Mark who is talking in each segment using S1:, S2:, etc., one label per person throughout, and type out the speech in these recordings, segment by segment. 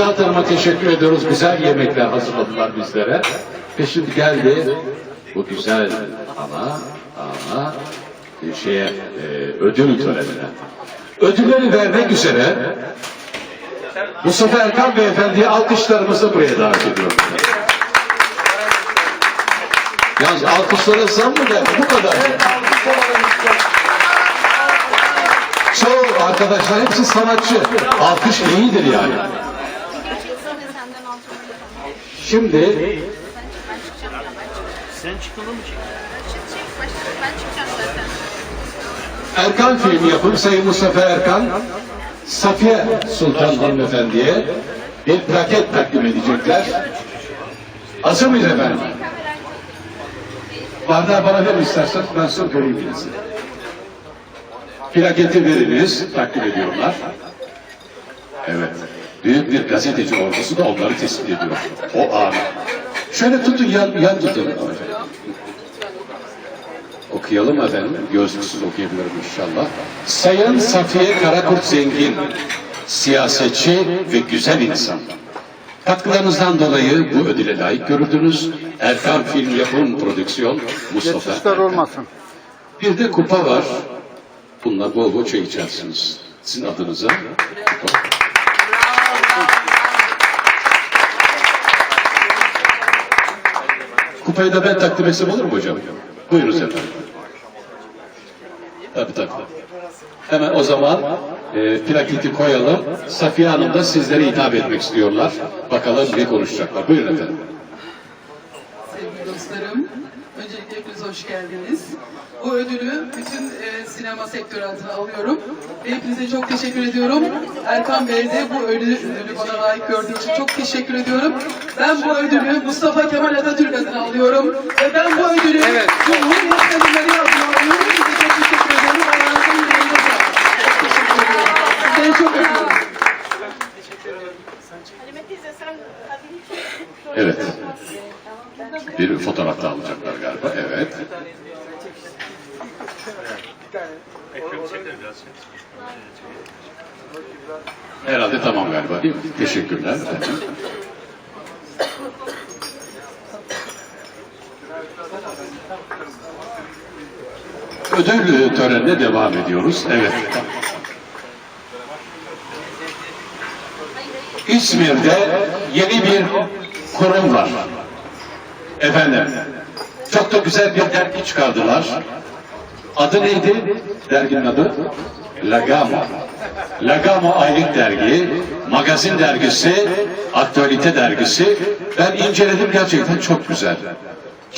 S1: Nezahat Hanım'a teşekkür ediyoruz. Güzel yemekler hazırladılar bizlere. Ve şimdi geldi bu güzel ama ama e, şeye e, ödül törenine. Ödülleri vermek üzere Mustafa Erkan Beyefendi'ye alkışlarımızı buraya davet ediyorum. Yalnız alkışlara zam mı ver? Bu kadar. Çoğu arkadaşlar hepsi sanatçı. Alkış iyidir yani. Şimdi.
S2: Sen çıkılı mı.
S1: Erkan filmi yapım Sayın Mustafa Erkan, Safiye Sultan hanımefendiye bir plaket takdim edecekler. Hazır mıyız efendim? Bardağı bana verin istersen ben size göreyim birisi. Plaketi veriniz, takdim ediyorlar. Evet. Büyük bir gazeteci ordusu da onları tespit ediyor. O an. Şöyle tutun, yan, yan tutun. Okuyalım efendim. Gözlüksüz okuyabilirim inşallah. Sayın Safiye Karakurt Zengin, siyasetçi ve güzel insan. Katkılarınızdan dolayı bu ödüle layık görüldünüz. Erkan Film Yapım Prodüksiyon Mustafa
S3: Geçişler
S1: Erkan.
S3: olmasın.
S1: Bir de kupa var. Bununla bol bol çay içersiniz. Sizin adınıza. Kupa. Kupayı da ben takdim etsem olur mu hocam? Buyurunuz efendim. Tabii tabii. Hemen o zaman e, plaketi koyalım. Safiye Hanım da sizlere hitap etmek istiyorlar. Bakalım ne konuşacaklar. Buyurun efendim.
S4: Sevgili dostlarım, öncelikle hepiniz hoş geldiniz. Bu ödülü bütün e, sinema sektörü adına alıyorum. Ve hepinize çok teşekkür ediyorum. Erkan Bey de bu ödülü, ödülü bana layık gördüğü için çok teşekkür ediyorum. Ben bu ödülü Mustafa Kemal Atatürk adına alıyorum. Ve ben bu ödülü evet. Cumhuriyet Kadınları adına alıyorum. Size çok teşekkür ediyorum. Ayağınızın yüreğine sağlık. Çok teşekkür ediyorum. Sizleri çok öpüyorum.
S1: Evet. Bir fotoğraf da alacaklar galiba. Evet.
S2: Ekranı çeker biraz.
S1: Herhalde tamam galiba değil mi? Teşekkürler. Ödül törenine devam ediyoruz. Evet. İzmir'de yeni bir kurum var. Efendim, çok da güzel bir dergi çıkardılar. Adı neydi? Derginin adı? Lagamo. Lagamo aylık dergi, magazin dergisi, aktualite dergisi. Ben inceledim gerçekten çok güzel.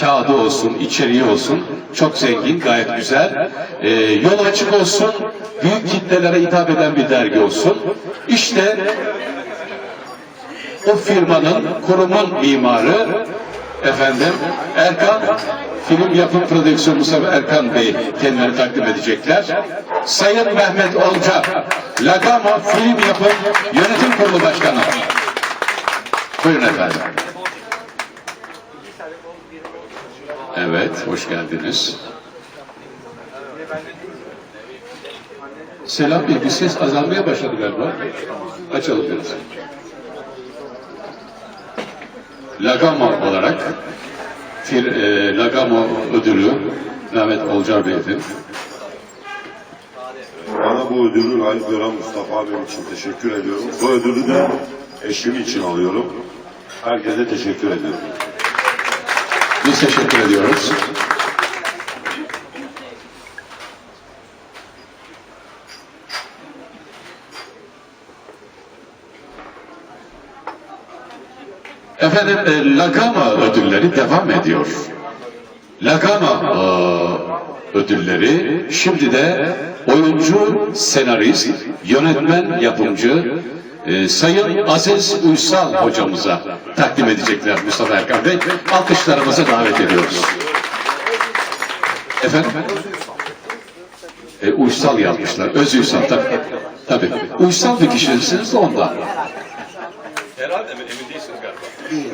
S1: Kağıdı olsun, içeriği olsun çok zengin, gayet güzel. Ee, yol açık olsun, büyük kitlelere hitap eden bir dergi olsun. İşte o firmanın, kurumun mimarı efendim Erkan Film Yapım Prodüksiyonu Mustafa Erkan Bey kendilerini takdim edecekler. Sayın Mehmet Olca, Lagama Film Yapım Yönetim Kurulu Başkanı. Buyurun efendim. Evet, hoş geldiniz. Selam Bey, bir ses azalmaya başladı galiba. Açalım biraz. Lagamo olarak Fir, e, Lagamo ödülü Mehmet Olcar Bey'in
S5: Bana bu ödülü layık gören Mustafa abim için teşekkür ediyorum. Bu ödülü de eşim için alıyorum. Herkese teşekkür ediyorum.
S1: biz teşekkür ediyoruz. Efendim e, Lagama ödülleri devam ediyor. Lagama e, ödülleri şimdi de oyuncu, senarist, yönetmen, yapımcı e, Sayın Aziz Uysal hocamıza takdim edecekler Mustafa Erkan Bey. Alkışlarımıza davet ediyoruz. Efendim? E, uysal yazmışlar. Öz uysal tabii. Tabii. Uysal bir kişisiniz de ondan.
S2: Herhalde mi? Emin değilsiniz galiba.
S6: değil.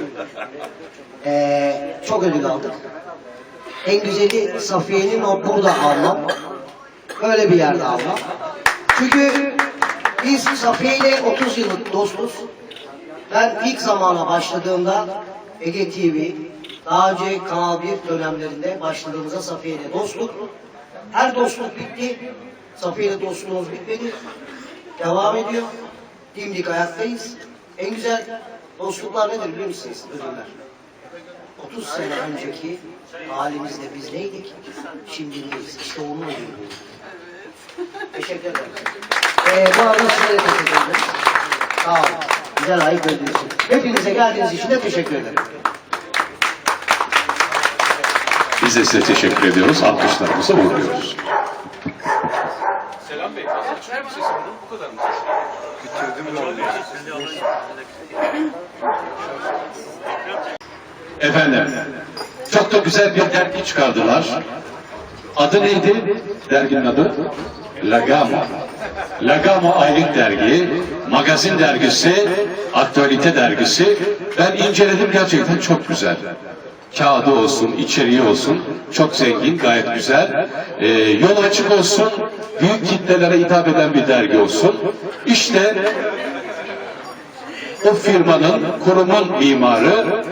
S6: Ee, çok ödül aldık. En güzeli Safiye'nin o burada almam. Öyle bir yerde almam. Çünkü biz Safiye ile 30 yıllık dostuz. Ben ilk zamana başladığımda Ege TV, daha önce Kanal 1 dönemlerinde başladığımızda Safiye ile dostluk. Her dostluk bitti. Safiye ile dostluğumuz bitmedi. Devam ediyor. Dimdik ayaktayız. En güzel dostluklar nedir biliyor musunuz? Ödüller. 30 sene önceki halimizde biz neydik? Şimdi neyiz? İşte onun ödülü. Teşekkür ederim. Ee, bu arada size de teşekkür ederim. Sağ olun. Güzel ayıp ödülü için. Hepinize geldiğiniz için de teşekkür ederim.
S1: Biz de size teşekkür ediyoruz. Alkışlarımızı uğurluyoruz.
S2: Selam Bey, fazla mu sesini? Bu kadar mı sesini?
S1: Efendim, çok da güzel bir dergi çıkardılar. Adı neydi? Derginin adı? Lagama. Lagama aylık dergi, magazin dergisi, aktualite dergisi. Ben inceledim gerçekten çok güzel. Kağıdı olsun, içeriği olsun çok zengin, gayet güzel. Ee, yol açık olsun, büyük kitlelere hitap eden bir dergi olsun. İşte o firmanın, kurumun mimarı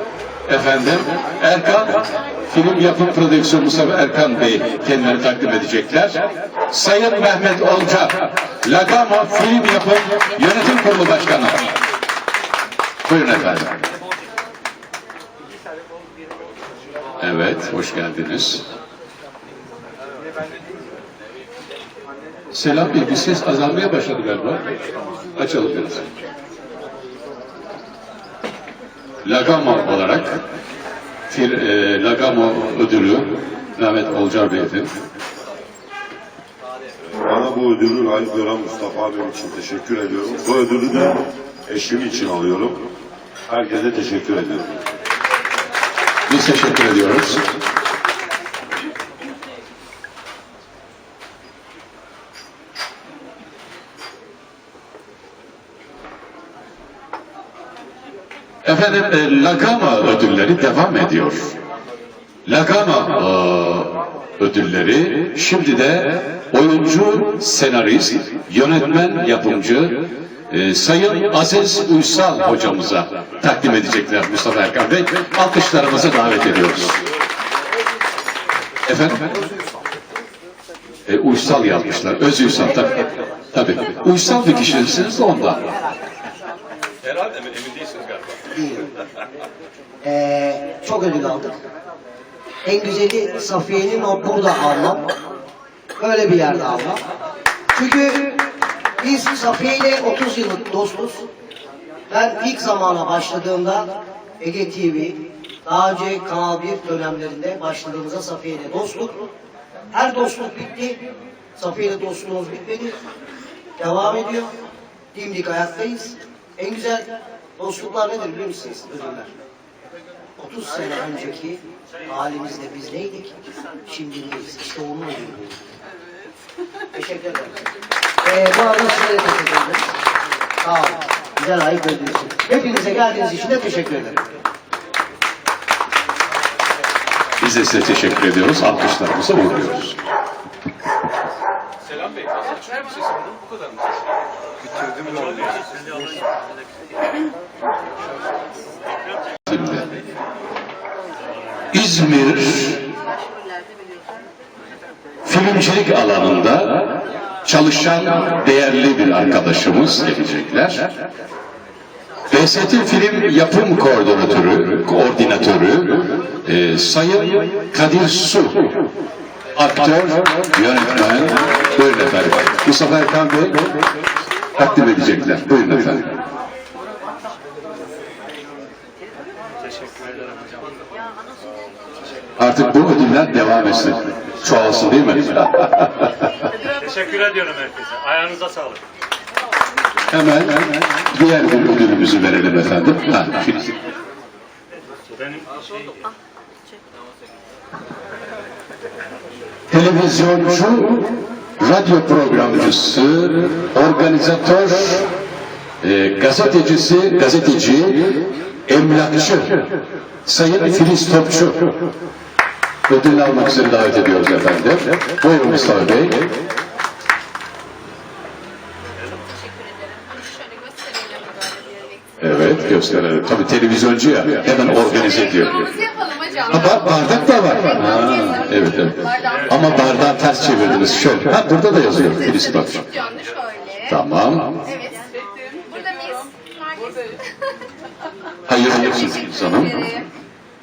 S1: efendim Erkan Film Yapım Prodüksiyonu Mustafa Erkan Bey kendilerini takdim edecekler. Sayın Mehmet Olca, Lagama Film Yapım Yönetim Kurulu Başkanı. Buyurun efendim. Evet, hoş geldiniz. Selam Bey, bir ses azalmaya başladı galiba. Açalım biraz. Lagama olarak Fir, e, Lagama ödülü Mehmet Olcar Bey'in
S5: Bana bu ödülü layık gören Mustafa abim için teşekkür ediyorum. Bu ödülü de eşim için alıyorum. Herkese teşekkür ediyorum.
S1: biz teşekkür ediyoruz. Efendim e, Lagama ödülleri devam ediyor. Lagama e, ödülleri şimdi de oyuncu, senarist, yönetmen, yapımcı e, Sayın Aziz Uysal hocamıza takdim edecekler Mustafa Erkan Bey. Alkışlarımıza davet ediyoruz. Efendim? E, uysal yazmışlar. Öz uysal tabii. Tabii. Uysal bir kişisiniz de ondan.
S2: Herhalde emin,
S6: Değilim. Ee, çok ödül aldık. En güzeli Safiye'nin o burada almam. Böyle bir yerde almam. Çünkü biz Safiye ile 30 yıllık dostuz. Ben ilk zamana başladığımda Ege TV, daha önce Kanal 1 dönemlerinde başladığımızda Safiye ile dostluk. Her dostluk bitti. Safiye ile dostluğumuz bitmedi. Devam ediyor. Dimdik ayaktayız. En güzel dostluklar nedir biliyor musunuz? Ödüller. 30 sene önceki halimizde biz neydik? Şimdi neyiz? İşte onun ödülü. Teşekkür ederim. Ee, bu arada size de teşekkür ederim. Sağ olun. Güzel ayıp ödülü için. Hepinize geldiğiniz için de teşekkür ederim.
S1: Biz de size teşekkür ediyoruz. Alkışlarımıza uğurluyoruz.
S2: Selam Bey, açıyor mu sesini? Bu kadar mı sesini?
S1: Şimdi. İzmir filmcilik alanında çalışan değerli bir arkadaşımız gelecekler. BST Film Yapım Koordinatörü, koordinatörü e, Sayın Kadir Su, aktör, yönetmen, buyurun efendim. Mustafa Erkan Bey takdim edecekler. Buyurun efendim. Artık bu ödüller devam etsin. Çoğalsın değil mi?
S3: Teşekkür ediyorum herkese. Ayağınıza sağlık.
S1: Hemen diğer bir ödülümüzü verelim efendim. Ha.
S3: Benim şey,
S1: Televizyoncu, radyo programcısı, organizatör, e, gazetecisi, gazeteci, emlakçı, Sayın Filiz Topçu. Ödül almak üzere davet ediyoruz efendim. Buyurun Mustafa Bey.
S7: Teşekkür ederim. Şöyle gösterelim böyle bir yere
S1: Evet. gösterelim. Tabii televizyoncu ya hemen organize ediyor.
S7: Reklamımızı yapalım hocam.
S1: Ha, ba- bardak da var. Ha, evet evet. Ama bardağı ters çevirdiniz. Şöyle. Ha burada da yazıyor. Filiz bak.
S7: Yanlış şöyle.
S1: Tamam.
S7: Evet. Burada mıyız? Neredesin?
S1: Hayırlı olsun
S7: Teşekkür
S1: Filiz Hanım.
S7: ederim.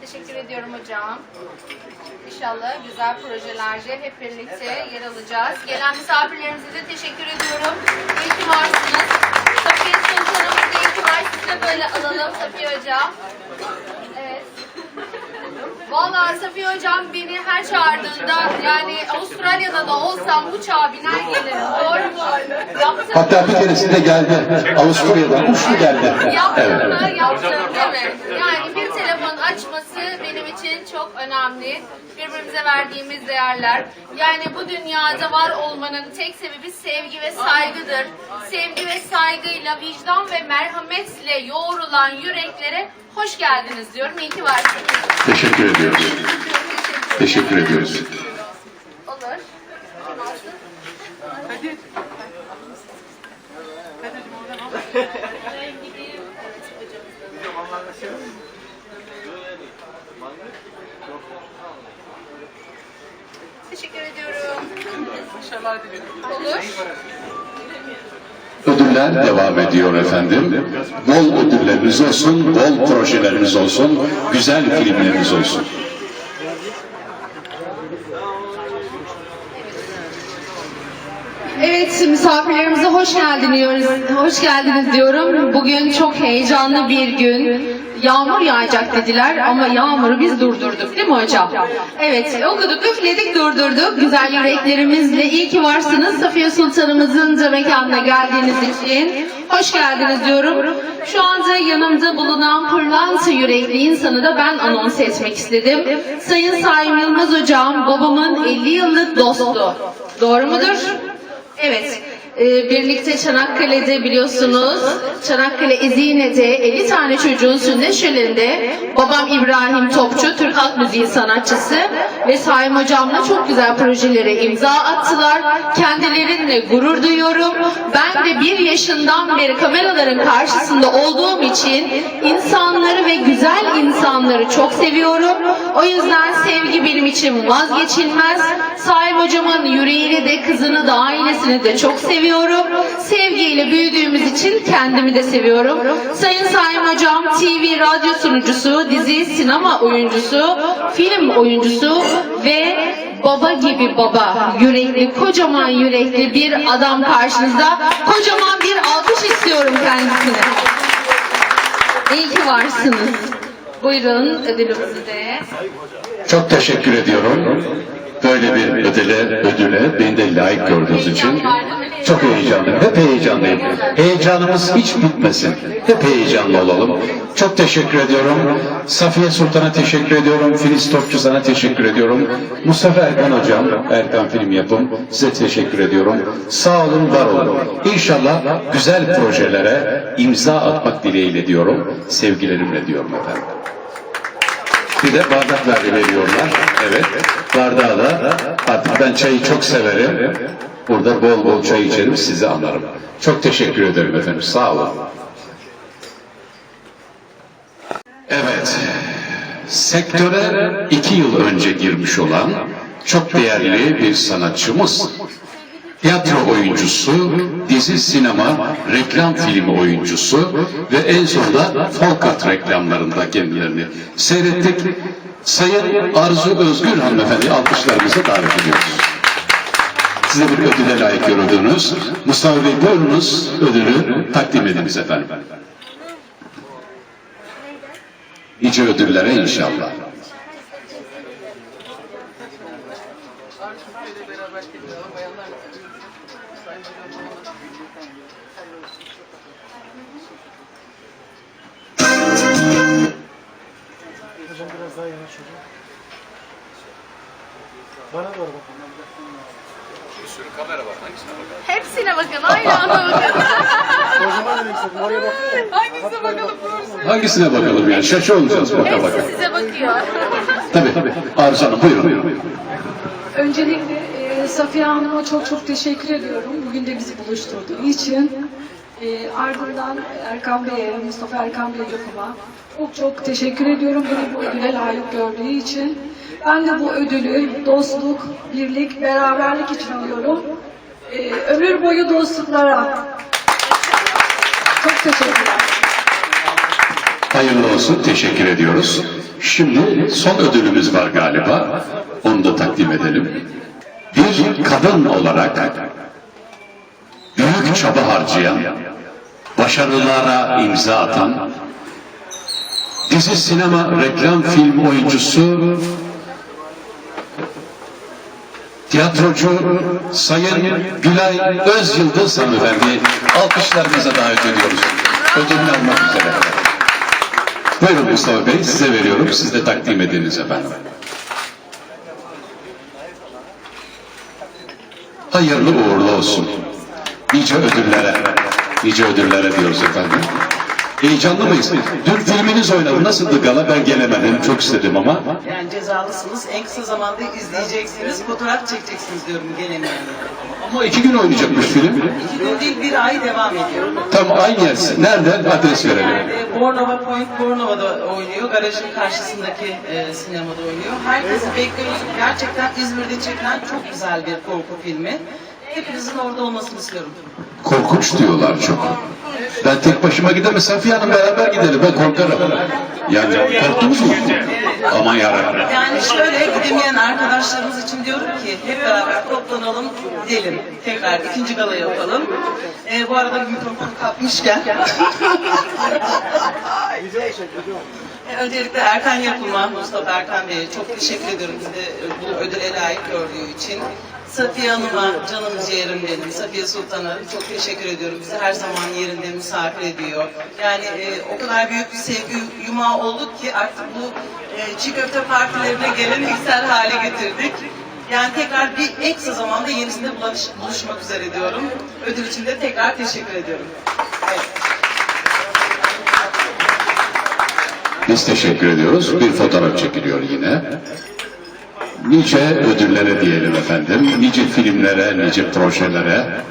S7: Teşekkür ediyorum hocam. İnşallah güzel projelerde hep birlikte yer alacağız. Gelen misafirlerimize de teşekkür ediyorum. İyi ki varsınız. De böyle alalım Safiye Hocam. Evet. Vallahi Safiye Hocam beni her çağırdığında yani Avustralya'da da olsam uçağa biner gelirim. Doğru mu? Yaptım.
S1: Hatta bir keresinde geldi. Avusturya'dan uçtu geldi.
S7: Yaptım
S1: Evet.
S7: mı? Yaptım değil mi? Yani bir telefon açması benim için çok önemli. Birbirimize verdiğimiz değerler. Yani bu dünyada var olmanın tek sebebi sevgi ve saygıdır. Sevgi ve saygıyla, vicdan ve merhametle yoğrulan yüreklere hoş geldiniz diyorum. İyi ki varsınız.
S1: Teşekkür ediyoruz. Teşekkür ediyoruz.
S7: Olur. Kim alsın? Ben gideyim. Evet, hocamızın. Teşekkür ediyorum. Olur.
S1: Ödüller devam ediyor efendim. Bol ödülleriniz olsun, bol projeleriniz olsun, güzel filmleriniz olsun.
S8: Evet, misafirlerimize hoş geldiniz, hoş geldiniz diyorum. Bugün çok heyecanlı bir gün. Yağmur yağacak dediler ama yağmuru biz durdurduk değil mi hocam? Evet, okuduk, üfledik, durdurduk. Güzel yüreklerimizle iyi ki varsınız. Safiye Sultanımızın da mekanına geldiğiniz için hoş geldiniz diyorum. Şu anda yanımda bulunan pırlanta yürekli insanı da ben anons etmek istedim. Sayın Saim Yılmaz hocam, babamın 50 yıllık dostu. Doğru mudur? Evet. E, birlikte Çanakkale'de biliyorsunuz Çanakkale Ezine'de 50 tane çocuğun sünnet şöleninde babam İbrahim Topçu Türk Halk Müziği sanatçısı ve Saim hocamla çok güzel projelere imza attılar. Kendilerinle gurur duyuyorum. Ben de bir yaşından beri kameraların karşısında olduğum için insanları ve güzel insanları çok seviyorum. O yüzden sevgi benim için vazgeçilmez. Saim hocamın yüreğini de kızını da ailesini de çok seviyorum. Sevgiyle büyüdüğümüz için kendimi de seviyorum. Sayın Saim hocam TV radyo sunucusu, dizi sinema oyuncusu, film oyuncusu ve baba gibi baba, yürekli, kocaman yürekli bir adam karşınızda. Kocaman bir alkış istiyorum kendisine. İyi ki varsınız. Buyurun ödülümüzü de.
S1: Çok teşekkür ediyorum. Böyle bir ödüle, ödüle beni de layık gördüğünüz için çok heyecanlıyım. Hep heyecanlıyım. Heyecanımız hiç bitmesin. Hep heyecanlı olalım. Çok teşekkür ediyorum. Safiye Sultan'a teşekkür ediyorum. Filiz Topçu sana teşekkür ediyorum. Mustafa Erkan Hocam, Erkan Film Yapım size teşekkür ediyorum. Sağ olun, var olun. İnşallah güzel projelere imza atmak dileğiyle diyorum. Sevgilerimle diyorum efendim. Bir de bardaklar veriyorlar. Evet. Bardağı da artık ben çayı çok severim. Burada bol bol çay içerim sizi anlarım. Çok teşekkür ederim efendim. Sağ olun. Evet. Sektöre iki yıl önce girmiş olan çok değerli bir sanatçımız. Tiyatro oyuncusu, dizi sinema, reklam filmi oyuncusu ve en sonunda Folkat reklamlarında kendilerini seyrettik. Sayın Arzu Özgür hanımefendi alkışlarımızı davet ediyoruz. Size bir ödüle layık gördünüz. Mustafa Bey buyurunuz ödülü takdim ediniz efendim. Nice ödüllere inşallah.
S9: Daha yanaş hocam. Bana doğru bakın.
S2: Bir sürü kamera var. Hangisine bakalım?
S7: Hepsine bakın. Aynı anda bakın.
S9: Hocama demek istedim. Oraya bak.
S7: Hangisine bakalım?
S1: Hangisine bakalım yani? Şaşı olacağız baka baka.
S7: Hepsi size bakıyor.
S1: Tabii. Arzu Hanım buyurun.
S10: Öncelikle e, Safiye Hanım'a çok çok teşekkür ediyorum. Bugün de bizi buluşturduğu için. Ee, ardından Erkan Bey'e, Mustafa Erkan Bey yapıma çok çok teşekkür ediyorum beni bu ödüle layık gördüğü için. Ben de bu ödülü dostluk, birlik, beraberlik için alıyorum. Ee, ömür boyu dostluklara. Çok teşekkürler.
S1: Hayırlı olsun, teşekkür ediyoruz. Şimdi son ödülümüz var galiba. Onu da takdim edelim. Bir kadın olarak büyük çaba harcayan, başarılara imza atan, dizi, sinema, reklam, film oyuncusu, tiyatrocu Sayın Gülay Özyıldız hanımefendi alkışlarınıza davet ediyoruz. Ödülünü almak üzere. Buyurun Mustafa Bey, size veriyorum. Siz de takdim ediniz efendim. Hayırlı uğurlu olsun. Nice ödüllere, nice ödüllere diyoruz efendim. Heyecanlı mıyız? Dün filminiz oynadı. Nasıldı gala? Ben gelemedim. Çok istedim ama.
S11: Yani cezalısınız. En kısa zamanda izleyeceksiniz. Fotoğraf çekeceksiniz diyorum gelemeyenlere.
S1: Ama iki gün oynayacakmış film.
S11: İki gün değil bir ay devam ediyor.
S1: Tam aynı yer. Nerede? Adres verelim.
S11: Nerede? Bornova Point Bornova'da oynuyor. Garajın karşısındaki e, sinemada oynuyor. Herkesi bekliyoruz. Gerçekten İzmir'de çekilen çok güzel bir korku filmi. Hepinizin orada olmasını istiyorum.
S1: Korkunç diyorlar çok. Ben tek başıma gidemem. Safiye Hanım beraber gidelim. Ben korkarım. Yani korktunuz mu? Aman yarabbim.
S11: Yani şöyle gidemeyen arkadaşlarımız için diyorum ki hep beraber toplanalım, gidelim. Tekrar ikinci gala yapalım. Ee, bu arada mikrofon kapmışken. Öncelikle Erkan Yapılma, Mustafa Erkan Bey'e çok teşekkür ediyorum bizi bu ödüle layık gördüğü için. Safiye Hanım'a, canım ciğerim benim, Safiye Sultan'a çok teşekkür ediyorum. Bizi her zaman yerinde misafir ediyor. Yani e, o kadar büyük bir sevgi yumağı olduk ki artık bu e, çiğ köfte partilerine geleneksel hale getirdik. Yani tekrar bir en kısa zamanda yenisinde bulaş, buluşmak üzere diyorum. Ödül için de tekrar teşekkür ediyorum. Evet.
S1: Biz teşekkür ediyoruz. Bir fotoğraf çekiliyor yine. Nice ödüllere diyelim efendim. Nice filmlere, nice projelere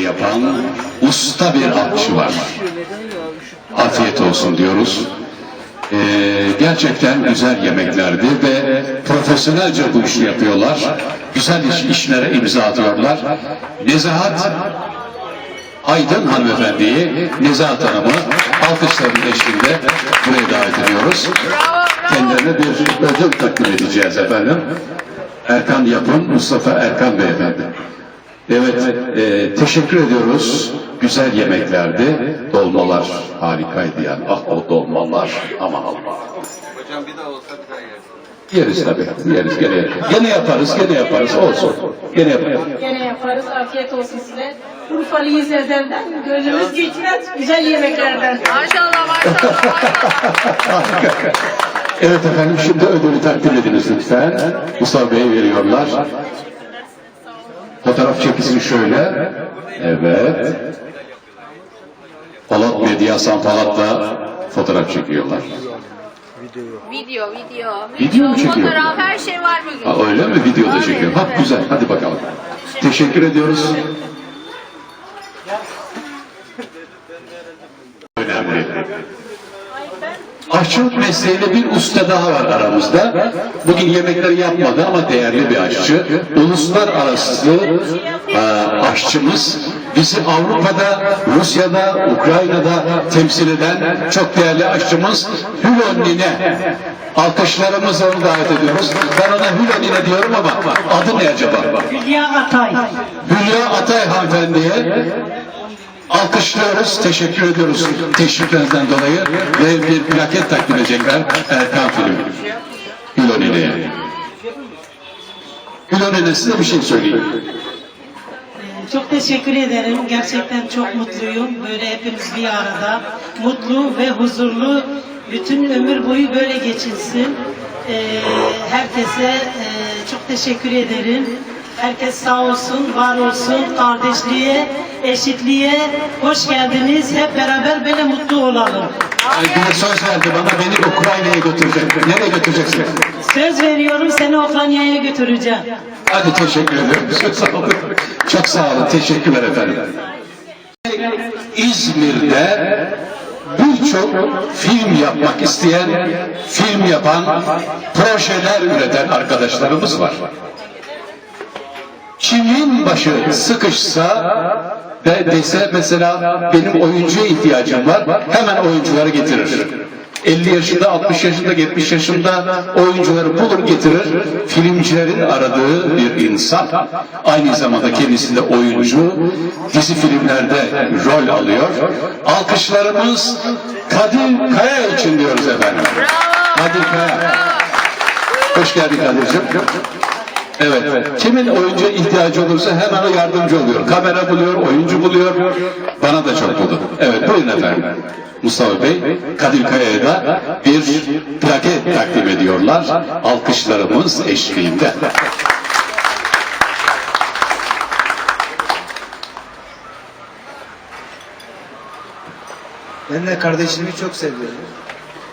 S1: yapan usta bir atçı var. Afiyet olsun diyoruz. Ee, gerçekten güzel yemeklerdi ve profesyonelce bu işi yapıyorlar. Güzel iş, işlere imza atıyorlar. Nezahat Aydın hanımefendiyi, Nezahat Hanım'ı alkışların eşliğinde buraya davet ediyoruz. Kendilerine bir ödül takdim edeceğiz efendim. Erkan Yapın, Mustafa Erkan Beyefendi. Evet, e, teşekkür ediyoruz. Güzel yemeklerdi. Dolmalar harikaydı yani. Ah o dolmalar, aman Allah.
S2: Hocam bir daha olsa bir daha yersin.
S1: Yeriz tabii, yeriz. Gene, gene yaparız, gene yaparız. Olsun. Gene yaparız.
S10: Gene yaparız. Afiyet olsun size. Urfalı'yı Ezer'den gönlümüz geçmez. Güzel yemeklerden.
S7: Maşallah maşallah maşallah.
S1: Evet efendim şimdi ödülü takdim ediniz lütfen. Mustafa Bey veriyorlar. Fotoğraf çekilsin şöyle. Evet. Polat Medya Hasan Polat'la fotoğraf çekiyorlar.
S7: Video video.
S1: Video mu çekiyor?
S7: Fotoğraf her şey var bugün.
S1: Ha, öyle mi? Videoda çekiyor. Ha güzel. Hadi bakalım. Teşekkür ediyoruz. Önemli. Aşçılık mesleğinde bir usta daha var aramızda. Bugün yemekleri yapmadı ama değerli bir aşçı. Uluslararası e, aşçımız. Bizi Avrupa'da, Rusya'da, Ukrayna'da temsil eden çok değerli aşçımız Hülön Nine. Alkışlarımızla onu davet ediyoruz. Ben ona Hülön Nine diyorum ama adı ne acaba?
S10: Hülya Atay.
S1: Hülya Atay hanımefendiye alkışlıyoruz, teşekkür ediyoruz teşviklerinizden dolayı ve bir plaket takdim edecekler Erkan filmi. Hülonine'ye. Hülonine size bir şey söyleyeyim.
S12: Çok teşekkür ederim. Gerçekten çok mutluyum. Böyle hepimiz bir arada. Mutlu ve huzurlu. Bütün ömür boyu böyle geçilsin. Ee, herkese e, çok teşekkür ederim. Herkes sağ olsun, var olsun. Kardeşliğe, eşitliğe hoş geldiniz. Hep beraber böyle mutlu olalım.
S1: Bir söz verdi bana beni Ukrayna'ya götürecek. Nereye götüreceksin?
S12: Söz veriyorum seni Ukrayna'ya götüreceğim.
S1: Hadi teşekkür ederim. Çok sağ olun. Çok sağ olun. Teşekkürler efendim. İzmir'de birçok film yapmak isteyen, film yapan, projeler üreten arkadaşlarımız var. Kimin başı sıkışsa ve dese mesela benim oyuncuya ihtiyacım var, hemen oyuncuları getirir. 50 yaşında, 60 yaşında, 70 yaşında oyuncuları bulur getirir. Filmcilerin aradığı bir insan. Aynı zamanda kendisi de oyuncu. Dizi filmlerde rol alıyor. Alkışlarımız Kadir Kaya için diyoruz efendim. Kadir Kaya. Hoş geldin Kadir'cim. Evet. Kimin oyuncuya ihtiyacı olursa hemen o yardımcı oluyor. Kamera buluyor, oyuncu buluyor. Bana da çok buldu. Evet buyurun efendim. Mustafa Bey, Kadir Kaya'ya da bir plaket takdim ediyorlar. Alkışlarımız eşliğinde.
S9: Ben de kardeşimi çok seviyorum.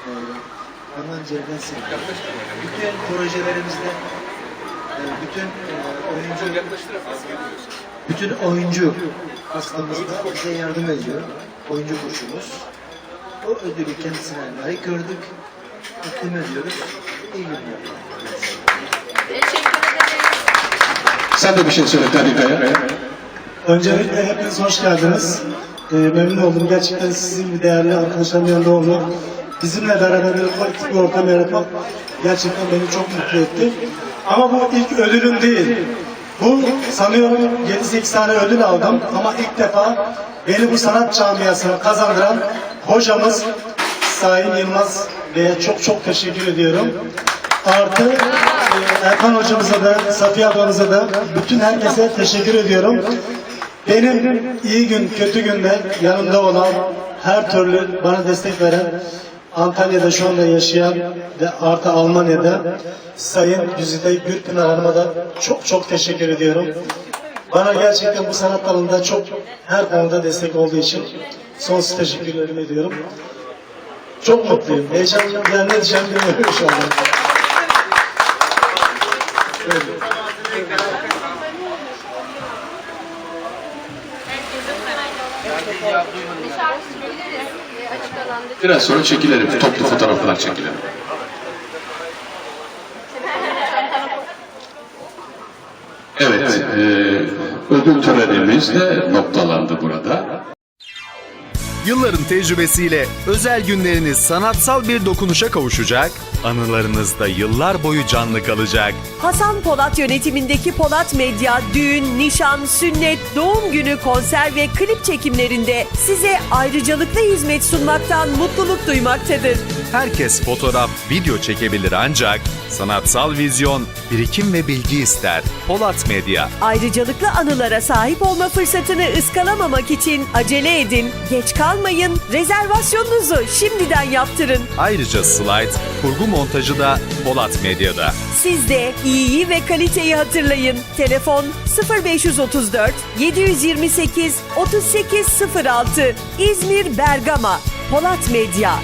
S9: Ee, ondan ciğerden seviyorum. Bütün projelerimizde bütün e, oyuncu bütün oyuncu hastamızda bize yardım ediyor. Oyuncu kurşumuz. O ödülü kendisine layık gördük. Takdim ediyoruz. İyi günler.
S7: Teşekkür ederiz.
S1: Sen de bir şey söyle Kadir Kaya.
S9: Öncelikle hepiniz hoş geldiniz. Ee, memnun oldum. Gerçekten sizin gibi değerli arkadaşlarımın yanında olmak, bizimle beraber bir bir ortam yaratmak gerçekten beni çok mutlu etti. Ama bu ilk ödülüm değil. Bu sanıyorum 7-8 tane ödül aldım ama ilk defa beni bu sanat camiasına kazandıran hocamız Sayın Yılmaz Bey'e çok çok teşekkür ediyorum. Artı e, Erkan hocamıza da, Safiye ablamıza da, bütün herkese teşekkür ediyorum. Benim iyi gün, kötü günde yanımda olan, her türlü bana destek veren, Antalya'da şu anda yaşayan ve artı Almanya'da Sayın Güzide Gürpınar Hanım'a da çok çok teşekkür ediyorum. Bana gerçekten bu sanat dalında çok her konuda destek olduğu için sonsuz teşekkürlerimi ediyorum. Çok mutluyum. Heyecanlıyım. Yani ne diyeceğimi bilmiyorum şu anda.
S7: Dışarı çıkabiliriz. Ee, Açık alanda.
S1: Biraz sonra çekilelim. Toplu fotoğraflar çekilelim. Evet, e, ödül törenimiz de noktalandı burada.
S13: Yılların tecrübesiyle özel günleriniz sanatsal bir dokunuşa kavuşacak, anılarınızda yıllar boyu canlı kalacak.
S14: Hasan Polat yönetimindeki Polat Medya düğün, nişan, sünnet, doğum günü, konser ve klip çekimlerinde size ayrıcalıklı hizmet sunmaktan mutluluk duymaktadır.
S13: Herkes fotoğraf, video çekebilir ancak sanatsal vizyon, birikim ve bilgi ister. Polat Medya.
S14: Ayrıcalıklı anılara sahip olma fırsatını ıskalamamak için acele edin, geç kalmayın, rezervasyonunuzu şimdiden yaptırın.
S13: Ayrıca slide, kurgu montajı da Polat Medya'da.
S14: Siz de iyiyi ve kaliteyi hatırlayın. Telefon 0534 728 3806 İzmir Bergama Polat Medya